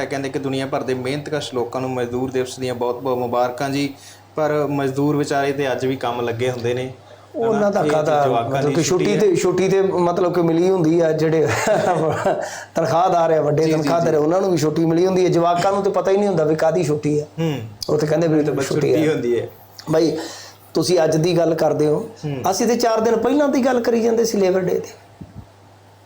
ਹੈ ਕਹਿੰਦੇ ਕਿ ਦੁਨੀਆ ਭਰ ਦੇ ਮਿਹਨਤਕਸ਼ ਲੋਕਾਂ ਨੂੰ ਮਜ਼ਦੂਰ ਦਿਵਸ ਦੀਆਂ ਬਹੁਤ-ਬਹੁਤ ਮੁਬਾਰਕਾਂ ਜੀ ਪਰ ਮਜ਼ਦੂਰ ਵਿਚਾਰੇ ਤੇ ਅੱਜ ਵੀ ਕੰਮ ਲੱਗੇ ਹੁੰਦੇ ਨੇ। ਉਹਨਾਂ ਦਾ ਕਾਦਾ ਮਤਲਬ ਦੀ ਕਿ ਛੁੱਟੀ ਤੇ ਛੁੱਟੀ ਤੇ ਮਤਲਬ ਕਿ ਮਿਲੀ ਹੁੰਦੀ ਆ ਜਿਹੜੇ ਤਨਖਾਹਦਾਰ ਆ ਵੱਡੇ ਤਨਖਾਹਦਾਰ ਆ, ਉਹਨਾਂ ਨੂੰ ਵੀ ਛੁੱਟੀ ਮਿਲੀ ਹੁੰਦੀ ਹੈ। ਜਵਾਕਾਂ ਨੂੰ ਤੇ ਪਤਾ ਹੀ ਨਹੀਂ ਹੁੰਦਾ ਵੀ ਕਾਦੀ ਛੁੱਟੀ ਹੈ ਹੂੰ। ਉਹ ਤੇ ਕਹਿੰਦੇ ਵੀ ਛੁੱਟੀ ਹੁੰਦੀ ਹੈ। ਭਾਈ ਤੁਸੀਂ ਅੱਜ ਦੀ ਗੱਲ ਕਰਦੇ ਹੋ। ਅਸੀਂ ਤੇ 4 ਦਿਨ ਪਹਿਲਾਂ ਦੀ ਗੱਲ ਕਰੀ ਜਾਂਦੇ ਸੀ ਲੇਬਰ ਡੇ ਤੇ।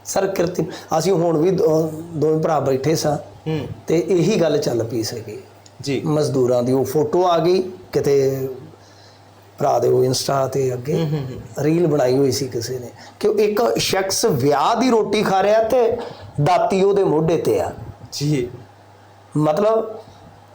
ਸਰ ਕਿਰਤੀ ਅਸੀਂ ਹੁਣ ਵੀ ਦੋ- ਦੋਵੇਂ ਭਰਾ ਬੈਠੇ ਸਾਂ ਹੂੰ। ਤੇ ਇਹੀ ਗੱਲ ਚੱਲ ਪਈ ਸੀਗੀ। ਜੀ। ਮਜ਼ਦੂਰਾਂ ਦੀ ਉਹ ਫੋਟੋ ਆ ਗਈ ਕਿਤੇ ਭਰਾ ਦੇ ਉਹ ਇੰਸਟਾ ਤੇ ਅੱਗੇ। ਰੀਲ ਬਣਾਈ ਹੋਈ ਸੀ ਕਿਸੇ ਨੇ। ਕਿ ਉਹ ਇੱਕ ਸ਼ਖਸ ਵਿਆਹ ਦੀ ਰੋਟੀ ਖਾ ਰਿਹਾ ਤੇ ਦਾਤੀ ਉਹਦੇ ਮੋਢੇ ਤੇ ਆ। ਜੀ। ਮਤਲਬ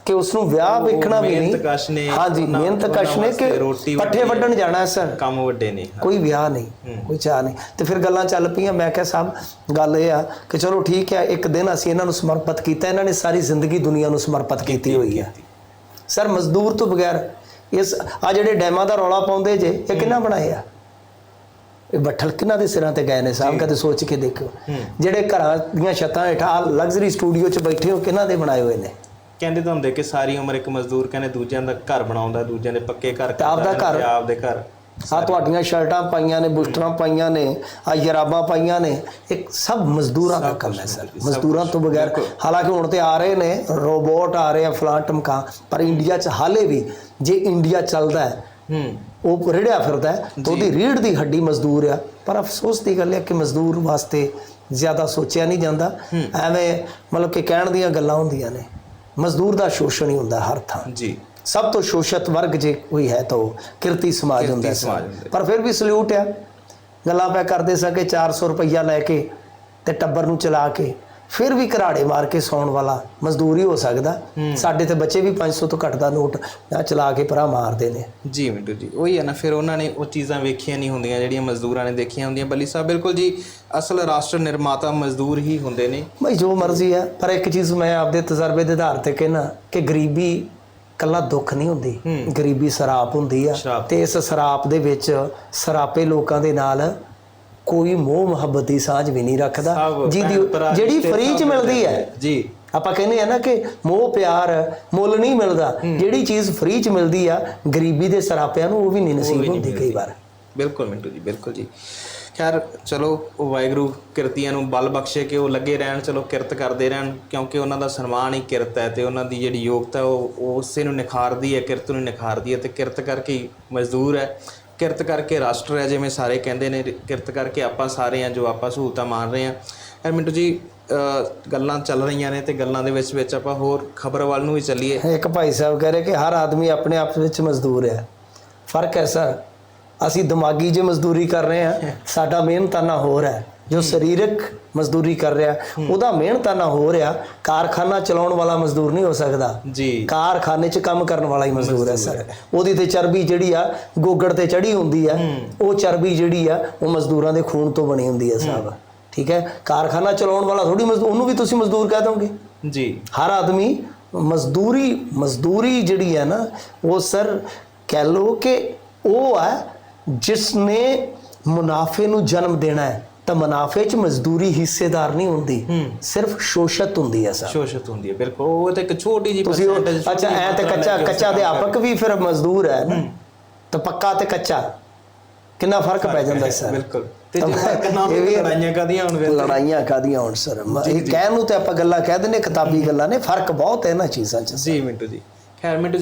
ਕਿ ਉਸ ਨੂੰ ਵਿਆਹ ਵੇਖਣਾ ਵੀ ਮਿਹਨਤਕਸ਼ ਨਹੀਂ। ਨੇ, ਹਾਂਜੀ ਉਹਨਾਂ- ਮਿਹਨਤਕਸ਼ ਨੇ ਕਿ ਵਾਸਤੇ ਰੋਟੀ ਪੱਠੇ ਵੱਢਣੀ ਵੱਢਣ ਜਾਣਾ ਹੈ ਸਰ। ਕੰਮ ਵੱਡੇ ਨੇ ਕੋਈ ਵਿਆਹ ਨਹੀਂ ਕੋਈ ਚਾਹ ਨਹੀਂ। ਤੇ ਫਿਰ ਗੱਲਾਂ ਚੱਲ ਪਈਆਂ ਮੈਂ ਕਿਹਾ ਸਾਹਿਬ ਗੱਲ ਇਹ ਆ ਕਿ ਚਲੋ ਠੀਕ ਹੈ ਇੱਕ ਦਿਨ ਅਸੀਂ ਇਹਨਾਂ ਨੂੰ ਸਮਰਪਿਤ ਕੀਤਾ ਇਹਨਾਂ ਨੇ ਸਾਰੀ ਜ਼ਿੰਦਗੀ ਦੁਨੀਆ ਨੂੰ ਸਮਰਪਿਤ ਕੀਤੀ ਹੋਈ ਹੈ। ਸਰ ਮਜ਼ਦੂਰ ਤੋਂ ਬਗੈਰ ਇਸ ਆ ਜਿਹੜੇ ਡੈਮਾਂ ਦਾ ਰੌਲਾ ਪਾਉਂਦੇ ਜੇ ਇਹ ਕਿੰਨਾ ਬਣਾਏ ਆ? ਇਹ ਬੱਠਲ ਕਿੰਨਾ ਦੇ ਸਿਰਾਂ ਤੇ ਗਏ ਨੇ ਸਾਹਿਬ ਕਦੇ ਸੋਚ ਕੇ ਦੇਖੋ ਜਿਹੜੇ ਘਰਾਂ ਦੀਆਂ ਛੱਤਾਂ ਹੇਠਾਂ ਲਗਜ਼ਰੀ ਸਟੂਡੀਓ 'ਚ ਬੈਠੇ ਹੋ ਕਿੰਨਾ ਦੇ ਬਣਾਏ ਹੋਏ ਨੇ? ਕਹਿੰਦੇ ਤਾਂ ਹੁੰਦੇ ਕਿ ਸਾਰੀ ਉਮਰ ਇੱਕ ਮਜ਼ਦੂਰ ਕਹਿੰਦੇ ਦੂਜਿਆਂ ਦਾ ਘਰ ਬਣਾਉਂਦਾ ਦੂਜਿਆਂ ਦੇ ਪੱਕੇ ਘਰ ਤੇ ਆਪਦਾ ਘਰ। ਤੇ ਆਪਦੇ ਘਰ। ਆ ਤੁਹਾਡੀਆਂ ਸ਼ਰਟਾਂ ਪਾਈਆਂ ਨੇ ਬੁਸਟਰਾਂ ਪਾਈਆਂ ਨੇ ਆ ਜਰਾਬਾਂ ਪਾਈਆਂ ਨੇ ਇੱਕ ਸਭ ਮਜ਼ਦੂਰਾਂ ਦਾ ਕੰਮ ਹੈ ਸਰ। ਮਜ਼ਦੂਰਾਂ ਤੋਂ ਬਗੈਰ ਹਾਲਾਂਕਿ ਹੁਣ ਤੇ ਆ ਰਹੇ ਨੇ ਰੋਬੋਟ ਆ ਰਹੇ ਆ ਫਲਾਂ ਟਮਕਾ ਪਰ ਇੰਡੀਆ 'ਚ ਹਾਲੇ ਵੀ ਜੇ ਇੰਡੀਆ ਚੱਲਦਾ ਹੈ ਹੂੰ। ਉਹ ਰਿੜਿਆ ਫਿਰਦਾ ਹੈ ਤਾਂ ਉਹਦੀ ਰੀੜ ਦੀ ਹੱਡੀ ਮਜ਼ਦੂਰ ਆ। ਪਰ ਅਫਸੋਸ ਦੀ ਗੱਲ ਹੈ ਕਿ ਮਜ਼ਦੂਰ ਵਾਸਤੇ ਜ਼ਿਆਦਾ ਸੋਚਿਆ ਨਹੀਂ ਜਾਂਦਾ। ਐਵੇਂ ਮਤਲਬ ਕਿ ਕਹਿਣ ਦੀਆਂ ਗੱਲਾਂ ਹੁੰਦੀਆਂ ਨੇ। ਮਜ਼ਦੂਰ ਦਾ ਸ਼ੋਸ਼ਣ ਹੀ ਹੁੰਦਾ ਹਰ ਥਾਂ। ਜੀ। ਸਭ ਤੋਂ ਸ਼ੋਸ਼ਤ ਵਰਗ ਜੇ ਕੋਈ ਹੈ ਤਾਂ ਉਹ ਕਿਰਤੀ ਸਮਾਜ ਹੁੰਦਾ ਹੈ। ਪਰ ਫਿਰ ਵੀ ਸਲੂਟ ਆ। ਗੱਲਾਂ ਪੈ ਕਰਦੇ ਸਾਂ ਕਿ 400 ਰੁਪਈਆ ਲੈ ਕੇ ਤੇ ਟੱਬਰ ਨੂੰ ਚਲਾ ਕੇ ਫਿਰ ਵੀ ਘਰਾੜੇ ਮਾਰ ਕੇ ਸੌਣ ਵਾਲਾ ਮਜ਼ਦੂਰ ਹੀ ਹੋ ਸਕਦਾ। ਸਾਡੇ ਤੇ ਬੱਚੇ ਵੀ 500 ਤੋਂ ਘੱਟ ਦਾ ਨੋਟ ਆ ਚਲਾ ਕੇ ਭਰਾ ਮਾਰਦੇ ਨੇ। ਜੀ ਮਿੰਟੂ ਜੀ ਉਹੀ ਹੈ ਨਾ ਫਿਰ ਉਹਨਾਂ ਨੇ ਉਹ ਚੀਜ਼ਾਂ ਵੇਖੀਆਂ ਨਹੀਂ ਹੁੰਦੀਆਂ ਜਿਹੜੀਆਂ ਮਜ਼ਦੂਰਾਂ ਨੇ ਦੇਖੀਆਂ ਹੁੰਦੀਆਂ। ਬੱਲੀ ਸਾਹਿਬ ਬਿਲਕੁਲ ਜੀ ਅਸਲ ਰਾਸ਼ਟਰ ਨਿਰਮਾਤਾ ਮਜ਼ਦੂਰ ਹੀ ਹੁੰਦੇ ਨੇ। ਬਈ ਜੋ ਮਰਜ਼ੀ ਹੈ ਪਰ ਇੱਕ ਚੀਜ਼ ਮੈਂ ਆਪਦੇ ਤਜਰਬੇ ਦੇ ਆਧਾਰ ਤੇ ਕਹਿਣਾ ਕਿ ਗਰੀਬੀ ਕੱਲਾ ਦੁੱਖ ਨਹੀਂ ਹੁੰਦੀ। ਗਰੀਬੀ ਸਰਾਪ ਹੁੰਦੀ ਆ। ਤੇ ਇਸ ਸਰਾਪ ਦੇ ਵਿੱਚ ਸਰਾਪੇ ਲੋਕਾਂ ਦੇ ਨਾਲ ਕੋਈ ਮੋਹ ਮੁਹੱਬਤ ਦੀ ਸਾਂਝ ਵੀ ਨਹੀਂ ਰੱਖਦਾ ਜਿਹਦੀ ਜਿਹੜੀ ਫ੍ਰੀ ਚ ਮਿਲਦੀ ਹੈ। ਜੀ। ਆਪਾਂ ਕਹਿੰਦੇ ਆ ਨਾ ਕਿ ਮੋਹ ਪਿਆਰ ਮੁੱਲ ਨਹੀਂ ਮਿਲਦਾ। ਜਿਹੜੀ ਚੀਜ਼ ਫ੍ਰੀ ਚ ਮਿਲਦੀ ਆ ਗਰੀਬੀ ਦੇ ਸਰਾਪਿਆਂ ਨੂੰ ਉਹ ਵੀ ਨਹੀਂ ਨਸੀਬ ਹੁੰਦੀ ਕਈ ਵਾਰ। ਬਿਲਕੁਲ ਮਿੰਟੂ ਜੀ ਬਿਲਕੁਲ ਜੀ। ਖੈਰ ਚਲੋ ਉਹ ਵਾਹਿਗੁਰੂ ਕਿਰਤੀਆਂ ਨੂੰ ਬਲ ਬਖਸ਼ੇ ਕਿ ਉਹ ਲੱਗੇ ਰਹਿਣ ਚਲੋ ਕਿਰਤ ਕਰਦੇ ਰਹਿਣ ਕਿਉਂਕਿ ਉਹਨਾਂ ਦਾ ਸਨਮਾਨ ਹੀ ਕਿਰਤ ਹੈ ਤੇ ਉਹਨਾਂ ਦੀ ਜਿਹੜੀ ਯੋਗਤਾ ਉਹ ਉਹ ਉਸੇ ਨੂੰ ਨਿਖਾਰਦੀ ਹੈ ਕਿਰਤ ਨੂੰ ਨਿਖਾਰਦੀ ਹੈ ਤੇ ਕਿਰਤ ਕਰਕੇ ਮਜ਼ਦੂਰ ਹੈ। ਕਿਰਤ ਕਰਕੇ ਰਾਸ਼ਟਰ ਹੈ, ਜਿਵੇਂ ਸਾਰੇ ਕਹਿੰਦੇ ਨੇ, ਕਿਰਤ ਕਰਕੇ ਆਪਾਂ ਸਾਰੇ ਆ ਜੋ ਆਪਾਂ ਸਹੂਲਤਾਂ ਮਾਣ ਰਹੇ ਆ ਐ ਮਿੰਟੂ ਜੀ ਗੱਲਾਂ ਚੱਲ ਰਹੀਆਂ ਨੇ ਤੇ ਗੱਲਾਂ ਦੇ ਵਿੱਚ ਵਿੱਚ ਆਪਾਂ ਹੋਰ ਖਬਰ ਵੱਲ ਨੂੰ ਵੀ ਚੱਲੀਏ। ਇੱਕ ਭਾਈ ਸਾਹਿਬ ਕਹਿ ਰਹੇ ਕਿ ਹਰ ਆਦਮੀ ਆਪਣੇ ਆਪ ਵਿੱਚ ਮਜ਼ਦੂਰ ਹੈ। ਫ਼ਰਕ ਹੈ ਸਰ ਅਸੀਂ ਦਿਮਾਗੀ ਜੇ ਮਜ਼ਦੂਰੀ ਕਰ ਰਹੇ ਹਾਂ, ਸਾਡਾ ਮਿਹਨਤਾਨਾ ਹੋਰ ਹੈ। ਜੋ ਸਰੀਰਕ ਮਜ਼ਦੂਰੀ ਕਰ ਰਿਹਾ ਉਹਦਾ ਮਿਹਨਤਾਨਾ ਹੋ ਰਿਹਾ ਕਾਰਖਾਨਾ ਚਲਾਉਣ ਵਾਲਾ ਮਜ਼ਦੂਰ ਨਹੀਂ ਹੋ ਸਕਦਾ। ਜੀ। ਕਾਰਖਾਨੇ 'ਚ ਕੰਮ ਕਰਨ ਵਾਲਾ ਹੀ ਮਜ਼ਦੂਰ ਹੈ ਸਰ। ਉਹਦੀ ਤੇ ਚਰਬੀ ਜਿਹੜੀ ਆ ਗੋਗੜ ਤੇ ਚੜੀ ਹੁੰਦੀ ਆ ਉਹ ਚਰਬੀ ਜਿਹੜੀ ਆ ਉਹ ਮਜ਼ਦੂਰਾਂ ਦੇ ਖੂਨ ਤੋਂ ਬਣੀ ਹੁੰਦੀ ਹੈ ਸਾਹਿਬ ਠੀਕ ਹੈ? ਕਾਰਖਾਨਾ ਚਲਾਉਣ ਵਾਲਾ ਥੋੜੀ ਮਜ਼ਦੂਰ ਉਹਨੂੰ ਵੀ ਤੁਸੀਂ ਮਜ਼ਦੂਰ ਕਹਿ ਦੋਗੇ? ਜੀ। ਹਰ ਆਦਮੀ ਮਜ਼ਦੂਰੀ ਮਜ਼ਦੂਰੀ ਜਿਹੜੀ ਹੈ ਨਾ ਉਹ ਸਰ ਕਹਿ ਲੋ ਕਿ ਉਹ ਹੈ ਜਿਸ ਨੇ ਮੁਨਾਫੇ ਨੂੰ ਜਨਮ ਦੇਣਾ ਹੈ। ਤਾਂ ਮੁਨਾਫੇ 'ਚ ਮਜ਼ਦੂਰੀ ਹਿੱਸੇਦਾਰ ਨਹੀਂ ਹੁੰਦੀ ਸਿਰਫ ਸ਼ੋਸ਼ਤ ਹੁੰਦੀ ਹੈ ਸਰ। ਸ਼ੋਸ਼ਤ ਹੁੰਦੀ ਹੈ ਬਿਲਕੁਲ। ਉਹ ਤਾਂ ਇੱਕ ਛੋਟੀ ਜੀ ਉਹ- ਅੱਛਾ ਐ ਤੇ ਕੱਚਾ ਕੱਚਾ ਅਧਿਆਪਕ ਵੀ ਫਿਰ ਮਜ਼ਦੂਰ ਹੈ ਨਾ। ਤਾਂ ਪੱਕਾ ਤੇ ਕੱਚਾ। ਕਿੰਨਾ ਫ਼ਰਕ ਪੈ ਜਾਂਦਾ ਸਰ। ਬਿਲਕੁਲ। ਤੇ ਲੜਾਈਆਂ ਕਾਦੀਆਂ ਹੁਣ ਫਿਰ ਲੜਾਈਆਂ ਕਾਦੀਆਂ ਹੋਣ ਸਰ। ਇਹ ਕਹਿਣ ਨੂੰ ਤੇ ਆਪਾਂ ਗੱਲਾਂ ਕਹਿ ਦਿੰਦੇ ਕਿਤਾਬੀ ਗੱਲਾਂ ਨੇ। ਫ਼ਰਕ ਬਹੁਤ ਹੈ ਇਹਨਾਂ ਚੀਜ਼ਾਂ 'ਚ ਜੀ ਮਿੰਟੂ ਜੀ। ਖੈਰ ਮਿੰਟੂ